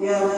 يا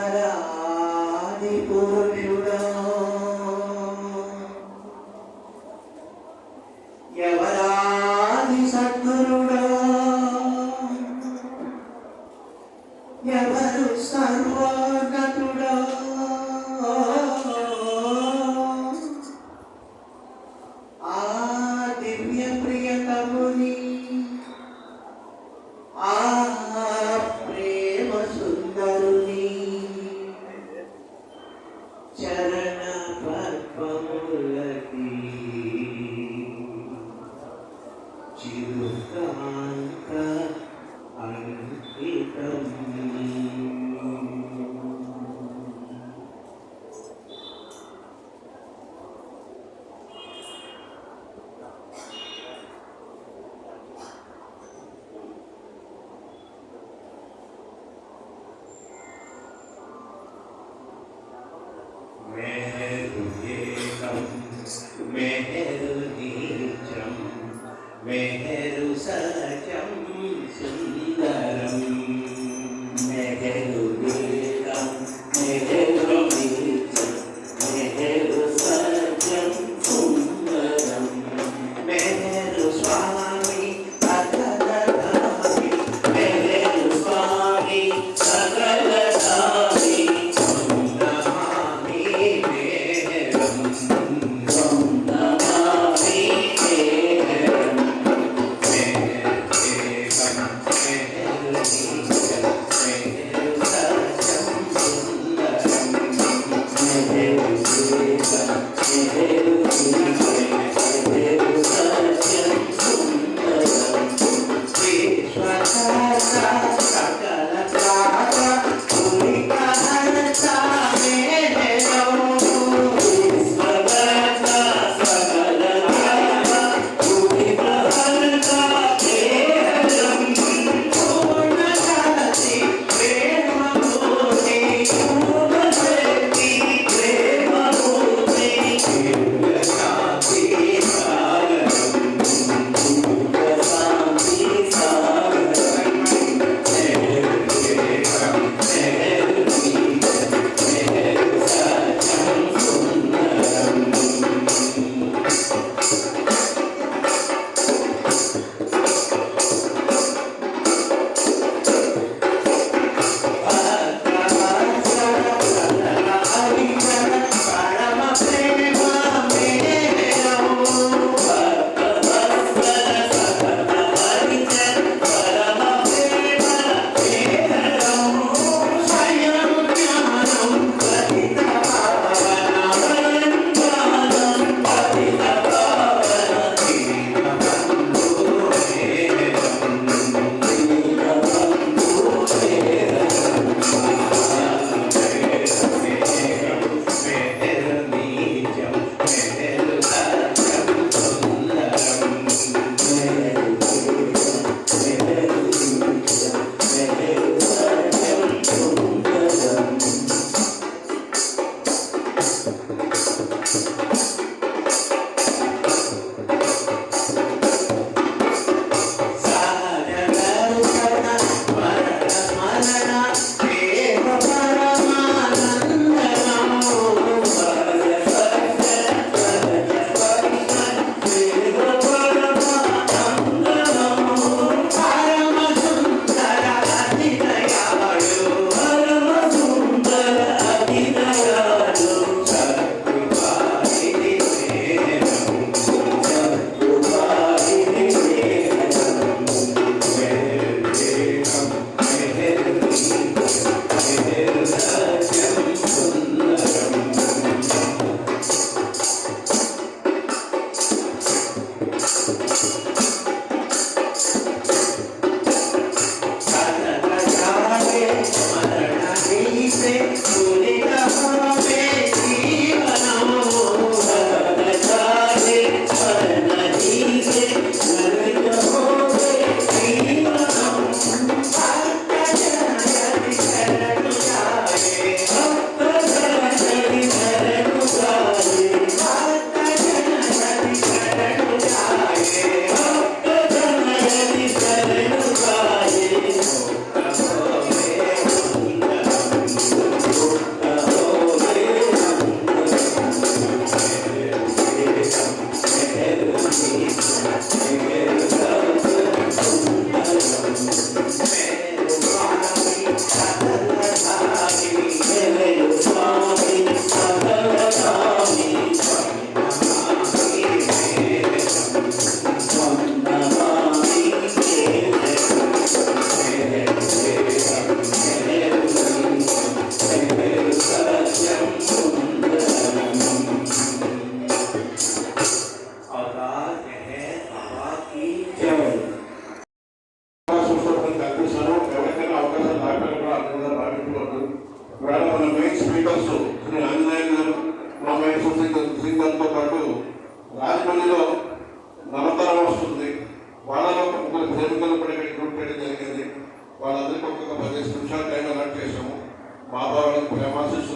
Mm-hmm.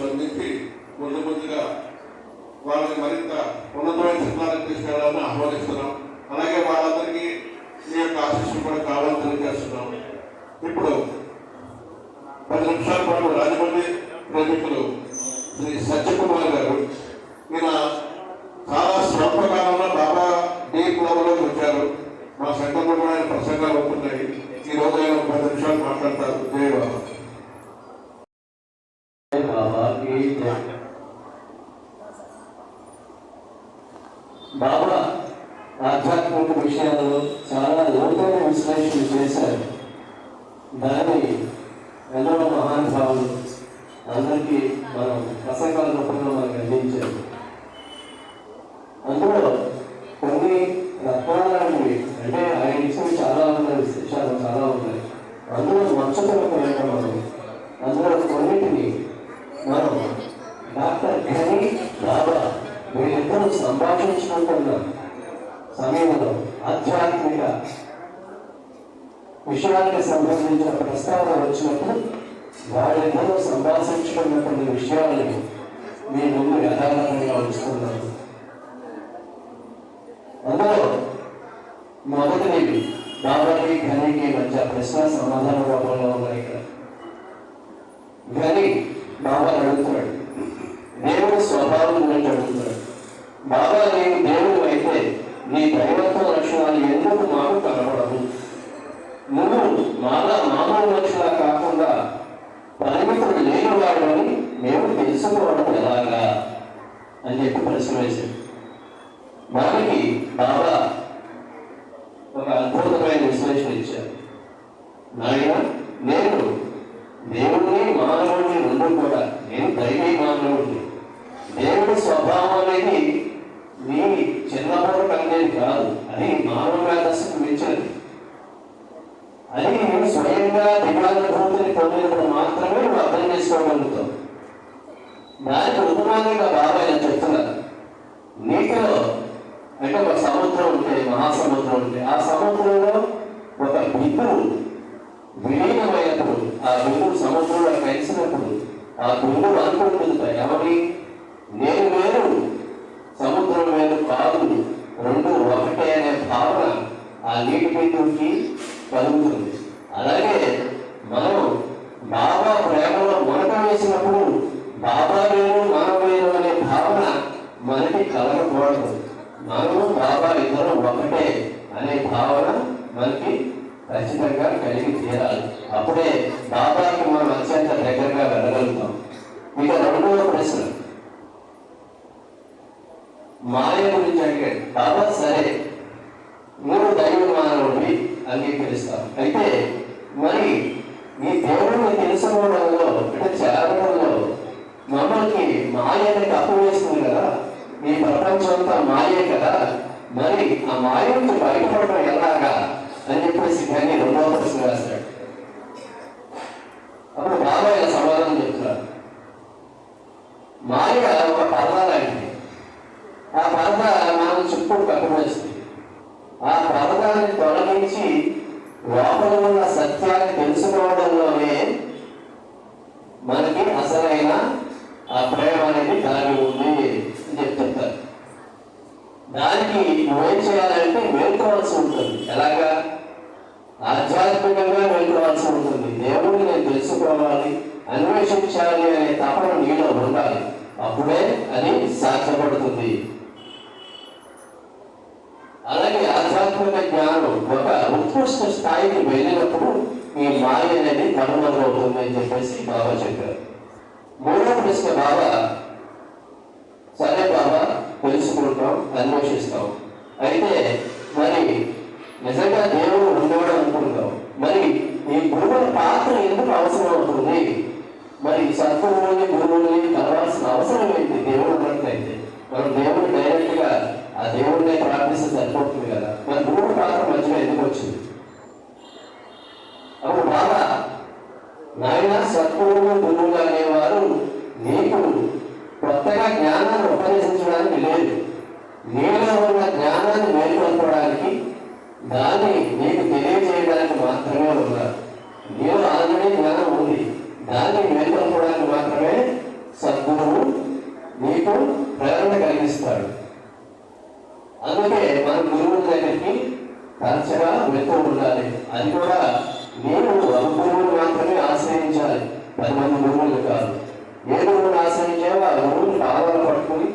అందించి ముందు ముందుగా వాళ్ళని మరింత ఉన్నతమైన చిత్రాలకు తీసుకెళ్ళాలని ఆహ్వానిస్తున్నాం. అలాగే వాళ్ళందరికీ మీ యొక్క ఆశీస్సులు కూడా కావాలని తెలియజేస్తున్నాం. ఇప్పుడు పది నిమిషాల పాటు రాజమండ్రి ప్రముఖులు శ్రీ సత్యకుమార్ గారు. ఈయన చాలా స్వల్పకాలంలో బాబా డీ లెవెల్లోకి వచ్చారు. మా సంఘంలో కూడా ఆయన ప్రసంగాలు ఉంటున్నాయి. ఈ రోజు ఆయన పది నిమిషాలు మాట్లాడతారు. జయ అందరికీ మనం ప్రసంగాల రూపంలో మనకు అందించారు. అందులో కొన్ని రత్నాలంటివి అంటే ఆయన ఇచ్చినవి చాలా ఉన్నాయి విశేషాలు చాలా ఉన్నాయి అందులో మచ్చతలకు వెళ్ళడం మనం అందులో కొన్నిటిని మనం డాక్టర్ ఘని బాబా వీళ్ళిద్దరూ సంభాషించుకుంటున్న సమయంలో ఆధ్యాత్మిక విషయానికి సంబంధించిన ప్రస్తావన వచ్చినప్పుడు వాళ్ళిద్దరూ సంభాషించుకున్న కొన్ని విషయాలని మీ ముందు యథాతథంగా అందులో మొదటిది బాబాకి ఘనికి మధ్య ప్రశ్న సమాధాన రూపంలో ఉన్నాయి ఇక్కడ. ఘని బాబా అడుగుతున్నాడు. దేవుడి స్వభావం గురించి అడుగుతున్నాడు. బాబా నీవు దేవుడు అయితే నీ దైవత్వ లక్షణాలు ఎందుకు మాకు కనపడదు నువ్వు మాలా మామూలు లక్షణాలు కాకుండా పరిమితులు లేనివాడు అని మేము తెలుసుకోవడం ఎలాగా? అని చెప్పి ప్రశ్న వేశాడు మనకి బాబా ఒక అద్భుతమైన విశ్లేషణ ఇచ్చారు. నాయన నేను దేవుడిని మానవుడిని రెండు కూడా నేను దైవీ మానవుడిని దేవుడి స్వభావం అనేది నీ చిన్నప్పుడు కలిగేది కాదు అది మానవ మేధస్సుకు మించినది. అది నువ్వు స్వయంగా దివ్యానుభూతిని పొందినప్పుడు మాత్రమే నువ్వు అర్థం చేసుకోగలుగుతావు. దానికి ఉపమానంగా బాబా నేను చెప్తున్నారు. నీటిలో అంటే ఒక సముద్రం ఉంటే మహాసముద్రం ఉంటే ఆ సముద్రంలో ఒక బిందువు విలీనమైనప్పుడు ఆ బిందువు సముద్రంలో కలిసినప్పుడు ఆ బిందువు అనుకుంటుంది? ఎవరి నేను వేరు సముద్రం వేరు కాదు. రెండు ఒకటే అనే భావన ఆ నీటి బిందువుకి కలుగుతుంది. అలాగే మనం బాబా ప్రేమలో మునక వేసినప్పుడు బాబా వేరు మనం మనకి కలగకూడదు మనము బాబా ఇద్దరు ఒకటే అనే భావన మనకి ఖచ్చితంగా కలిగి తీరాలి. అప్పుడే బాబాకి మనం అత్యంత దగ్గరగా వెళ్ళగలుగుతాం. ఇక రెండవ ప్రశ్న. మాయ గురించి అడిగాడు. బాబా సరే మూడు దైవ మానవుడివి అంగీకరిస్తాం అయితే మరి ఈ దేవుడిని తెలుసుకోవడంలో అంటే చేరడంలో మమ్మల్ని మాయ అనేది అప్పవేస్తుంది కదా ఈ ప్రపంచం అంతా మాయే కదా మరి ఆ మాయ నుంచి బయటపడడం ఎలాగా అని చెప్పేసి కానీ రెండవ ప్రశ్న వేస్తాడు అప్పుడు బాబా ఇలా సమాధానం చెప్తున్నారు. మాయ ఒక పరద లాంటిది. ఆ పరద మనం చుట్టూ కట్టువేస్తుంది ఆ పరదాన్ని తొలగించి లోపల ఉన్న సత్యాన్ని తెలుసుకోవడంలోనే మనకి అసలైన ఆ ప్రేమ అనేది కలిగి ఉంది. దానికి నువ్వేం చేయాలంటే మేల్కోవాల్సి ఉంటుంది. ఎలాగా? ఆధ్యాత్మికంగా మేల్కోవాల్సి ఉంటుంది. దేవుడిని నేను తెలుసుకోవాలి అన్వేషించాలి అనే తపన నీలో ఉండాలి. అప్పుడే అది సాధ్యపడుతుంది. అలాగే ఆధ్యాత్మిక జ్ఞానం ఒక ఉత్కృష్ట స్థాయికి వెళ్ళినప్పుడు ఈ మాయ అనేది కనుమరుగవుతుంది అని చెప్పేసి బాబా చెప్పారు. మూడవ ప్రశ్న బాబా సరే బాబా తెలుసుకుంటాం అన్వేషిస్తాం అయితే మరి నిజంగా దేవుడు ఉండేవాడు అనుకుంటాం మరి ఈ గురువుల పాత్ర ఎందుకు అవసరం అవుతుంది? మరి సత్వముని గురువుని కలవాల్సిన అవసరం ఏంటి? దేవుడు ఉన్నట్లయితే. మనం దేవుడు డైరెక్ట్గా ఆ దేవుడిని ప్రార్థిస్తే సరిపోతుంది కదా. మరి గురువు పాత్ర మధ్యలో ఎందుకు వచ్చింది? అప్పుడు బాబా నాయన సద్గురువు గురువులు అనేవారు నీకు కొత్తగా జ్ఞానాన్ని ఉపదేశించడానికి లేదు నీలో ఉన్న జ్ఞానాన్ని మేల్కొల్పడానికి దాన్ని నీకు తెలియజేయడానికి మాత్రమే ఉన్నారు నీవు ఆల్రెడీ జ్ఞానం ఉంది దాన్ని మేల్కొల్పడానికి మాత్రమే సద్గురువు నీకు ప్రేరణ కలిగిస్తాడు అందుకే మన గురువుల దగ్గరికి తరచుగా వెళ్తూ ఉండాలి అది కూడా నేను ఒక గురువుని మాత్రమే ఆశ్రయించాలి పది మంది గురువులు కాదు ఏ గురువుని ఆశ్రయించావో ఆ గురువుని పాదాలు పట్టుకుని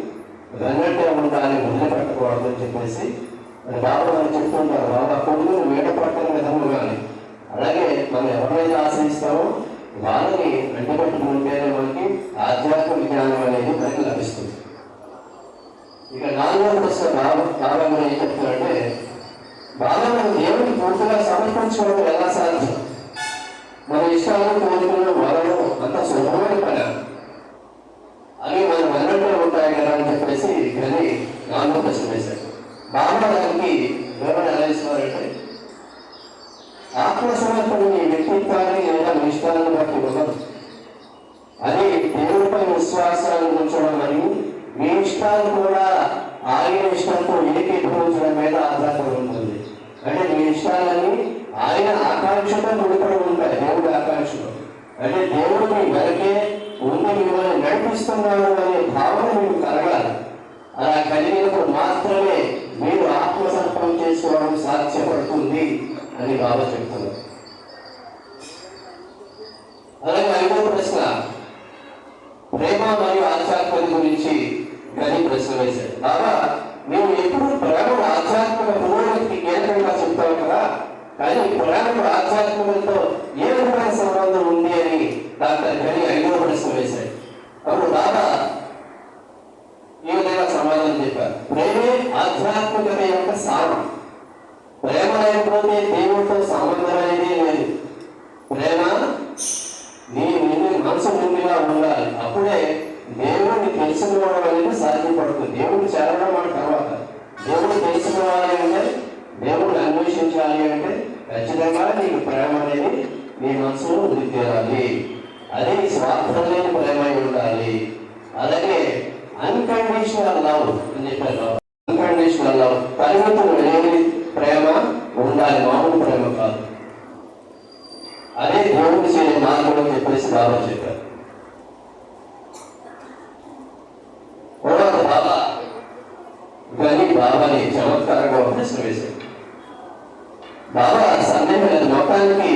దాన్ని ఉండాలి వదిలిపెట్టకూడదు అని చెప్పేసి మరి బాబా గారు చెప్తుంటారు వాళ్ళ కొడుకుని వేట పట్టిన విధము కానీ అలాగే మనం ఎవరైతే ఆశ్రయిస్తామో వాళ్ళని వెంటబెట్టుకుంటేనే మనకి ఆధ్యాత్మిక జ్ఞానం అనేది మనకి లభిస్తుంది. ఇక నాలుగో ప్రశ్న బాబా బాబా ఏం చెప్తారంటే బాబా మనం దేవుడికి పూర్తిగా సమర్పించుకోవడం ఎలా సాధ్యం? మన ఇష్టాలను కోరికలను వలన అంత సులభమైన పని అవి ఉంటాయి కదా అని చెప్పేసి కానీ నాలుగో ప్రశ్న వేశారు బాబా దానికి వివరణ ఎలా ఇస్తున్నారంటే ఆత్మసమర్పణ నీ వ్యక్తిత్వాన్ని లేదా నీ ఇష్టాలను బట్టి ఉండదు అది దేవుడిపై విశ్వాసాన్ని ఉంచడం మరియు మీ ఇష్టాలు కూడా ఆయన ఇష్టంతో ఏకీభవించడం మీద ఆధారపడి ఉంటుంది. అంటే మీ ఇష్టాలన్నీ ఆయన ఆకాంక్షతో ముడిపడి ఉంటాయి. దేవుడి ఆకాంక్షలో అంటే దేవుడు మీ వెనకే ఉండి మిమ్మల్ని అనే భావన మీకు కలగాలి. అలా కలిగినప్పుడు మాత్రమే మీరు ఆత్మసర్పం చేసుకోవడం సాధ్యపడుతుంది అని బాబా చెప్తున్నారు. అలాగే ఐదో ప్రశ్న. ప్రేమ మరియు ఆధ్యాత్మిక గురించి గని ప్రశ్న వేశాడు బాబా మేము ఎప్పుడు ప్రేమ ఆధ్యాత్మిక పురోగతికి కేంద్రంగా చెప్తాం కదా? కానీ ప్రేమ ఆధ్యాత్మికతో ఏ రకమైన సంబంధం ఉంది అని డాక్టర్ గని ఐదో ప్రశ్న వేశాడు. అప్పుడు బాబా ఈ విధంగా సమాధానం చెప్పారు? ప్రేమే ఆధ్యాత్మికత యొక్క సారం. ప్రేమ లేకపోతే దేవుడితో సంబంధం అనేది లేదు. ప్రేమ నీ నిన్ను మనసు నిండుగా ఉండాలి. అప్పుడే దేవుడిని తెలుసుకోవడం అనేది సాధ్యపడుతుంది దేవుడిని చేరడం మన తర్వాత. దేవుడు తెలుసుకోవాలి అంటే దేవుడిని అన్వేషించాలి అంటే ఖచ్చితంగా నీకు ప్రేమ అనేది నీ మనసులో ఉదితేరాలి అదే స్వార్థం లేని ప్రేమ ఉండాలి. అలాగే అన్కండిషనల్ లవ్ అని చెప్పారు అన్కండిషనల్ లవ్ పరిమితులు లేని ప్రేమ ఉండాలి మామూలు ప్రేమ కాదు. అదే దేవుడు చేయని మార్గం అని చెప్పేసి బాబా చెప్పారు. బాబా గని బాబాని చమత్కారంగా ప్రశ్న వేశాడు బాబా సందేహం లేదు. మొత్తానికి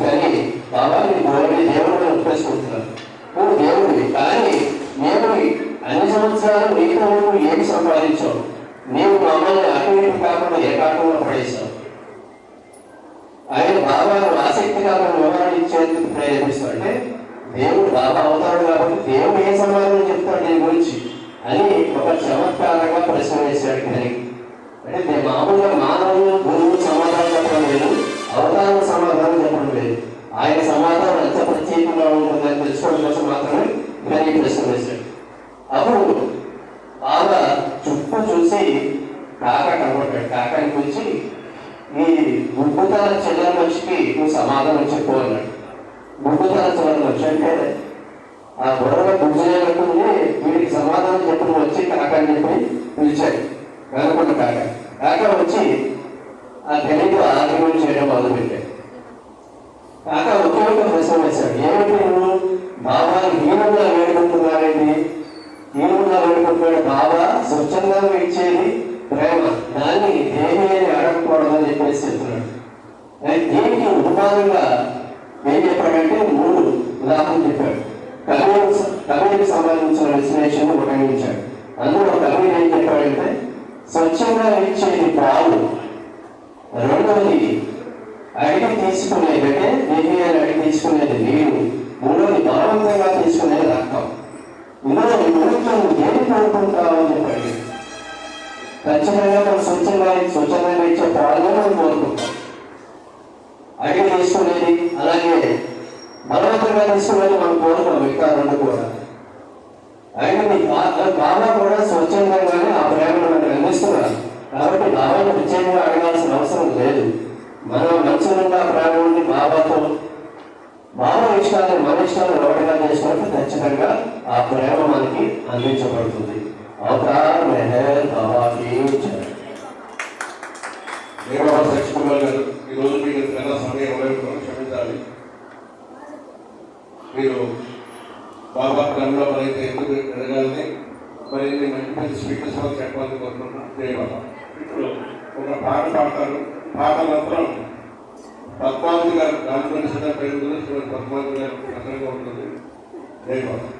గని బాబాని దేవుడి దేవుడు ఒప్పేసుకుంటున్నాను నువ్వు దేవుడివి కానీ నేను అన్ని సంవత్సరాలు నీతో నువ్వు ఏమి సంపాదించావు? నీవు మమ్మల్ని అటు ఇటు కాకుండా ఏకాకంలో పడేశావు. ఆయన బాబాను ఆసక్తిగా వివరణ ఇచ్చేందుకు ప్రయత్నిస్తాడు అంటే దేవుడు బాబా అవుతాడు కాబట్టి దేవుడు ఏ సమాధానం చెప్తాడు దీని గురించి అని ఒక చమత్కారంగా ప్రశ్న వేశాడు కానీ అంటే మామూలుగా మానవులు గురువు సమాధానం చెప్పడం లేదు అవతారం సమాధానం చెప్పడం లేదు. ఆయన సమాధానం ఎంత ప్రత్యేకంగా ఉంటుందని తెలుసుకోవడం కోసం మాత్రమే కానీ ప్రశ్న వేశాడు. అప్పుడు బాబా చుట్టూ చూసి కాక కనబడ్డాడు కాకానికి వచ్చి ఈ గుబ్బుతల చిల్లర మనిషికి నువ్వు సమాధానం చెప్పు అన్నాడు. గుబ్బుతల చిల్లర మనిషి అంటే ఆ గొడవ గుడ్జులేనట్టుంది వీడికి సమాధానం చెప్పడం వచ్చి కాకాని చెప్పి పిలిచాడు. కనుకున్న కాక కాక వచ్చి ఆ గణితో ఆర్గ్యుమెంట్ చేయడం మొదలుపెట్టాడు కాక ఒకే ఒక ప్రశ్న వేశాడు ఏమిటి నువ్వు బాబా హీనంగా వేడుకుంటున్నావేంటి? హీనంగా వేడుకుంటున్నాడు బాబా స్వచ్ఛంగా ఇచ్చేది ప్రేమ. దాన్ని దేవి అని అడగకూడదు అని చెప్పేసి చెప్తున్నాడు. అయితే దీనికి ఉపమానంగా ఏం చెప్పాడంటే మూడు ఉదాహరణ చెప్పాడు. కవి కవికి సంబంధించిన విశ్లేషణ ఉపయోగించాడు. అందులో కవి ఏం చెప్పాడంటే స్వచ్ఛంగా ఇచ్చేది పాలు రెండవది అడిగి తీసుకునేది అంటే దేని అడిగి తీసుకునేది నీరు మూడవది బలవంతంగా తీసుకునేది రక్తం. ఇందులో ప్రభుత్వం ఏది కోరుకుంటామని చెప్పండి. ఖచ్చితంగా మనం స్వచ్ఛంగా స్వచ్ఛంగా ఇచ్చే పాలనే మనం కోరుకుంటాం. అడిగి తీసుకునేది అలాగే బలవంతంగా తీసుకునేది మనం కోరుకున్నాం మిగతా రెండు కూడా. ఆయన బావ కూడా స్వచ్ఛందంగానే ఆ ప్రేమను మనకు కాబట్టి బాబాను ప్రత్యేకంగా అడగాల్సిన అవసరం లేదు. మనం మంచి ఆ ప్రేమ ఉండి బాబాతో బాబా ఇష్టాన్ని మన ఇష్టాన్ని లోటుగా చేసినప్పుడు ఖచ్చితంగా ఆ ప్రేమ మనకి అందించబడుతుంది. అవతార్ మెహర్ బాబాకి దేవాల ఈరోజు మీకు చాలా సమయం ఇవ్వలేకపోవడం క్షమించాలి మీరు బాబా కన్నులపై అయితే ఎందుకు ఎదగాలని మరి మంచి మంచి స్పీకర్స్ వాళ్ళు చెప్పాలని కోరుకుంటున్నాను దేవాల ఇప్పుడు ఒక పాట పాడతారు. పాట మాత్రం పద్మావతి గారు రామకృష్ణ పేరు గురించి పద్మావతి గారు ఉంటుంది. దేవాలయం